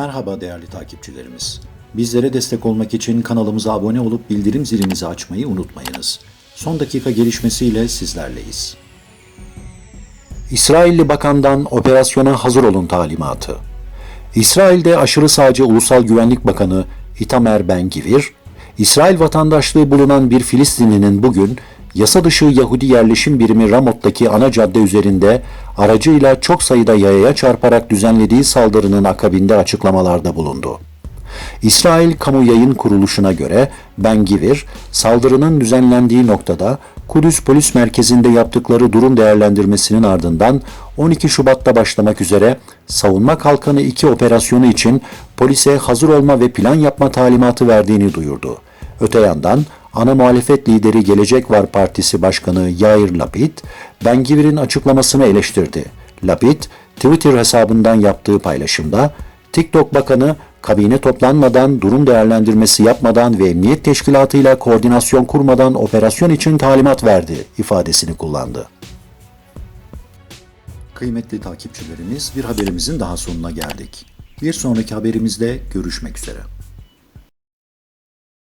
Merhaba değerli takipçilerimiz. Bizlere destek olmak için kanalımıza abone olup bildirim zilinizi açmayı unutmayınız. Son dakika gelişmesiyle sizlerleyiz. İsrailli bakandan operasyona hazır olun talimatı. İsrail'de aşırı sağcı Ulusal Güvenlik Bakanı Itamar Ben-Gvir, İsrail vatandaşlığı bulunan bir Filistinlinin bugün yasa dışı Yahudi yerleşim birimi Ramot'taki ana cadde üzerinde aracıyla çok sayıda yayaya çarparak düzenlediği saldırının akabinde açıklamalarda bulundu. İsrail Kamu Yayın Kuruluşu'na göre Ben Givir, saldırının düzenlendiği noktada Kudüs Polis Merkezi'nde yaptıkları durum değerlendirmesinin ardından 12 Şubat'ta başlamak üzere Savunma Kalkanı 2 operasyonu için polise hazır olma ve plan yapma talimatı verdiğini duyurdu. Öte yandan ana muhalefet lideri Gelecek Var Partisi Başkanı Yair Lapid, Ben Givir'in açıklamasını eleştirdi. Lapid, Twitter hesabından yaptığı paylaşımda, TikTok Bakanı kabine toplanmadan, durum değerlendirmesi yapmadan ve emniyet teşkilatıyla koordinasyon kurmadan operasyon için talimat verdi ifadesini kullandı. Kıymetli takipçilerimiz bir haberimizin daha sonuna geldik. Bir sonraki haberimizde görüşmek üzere.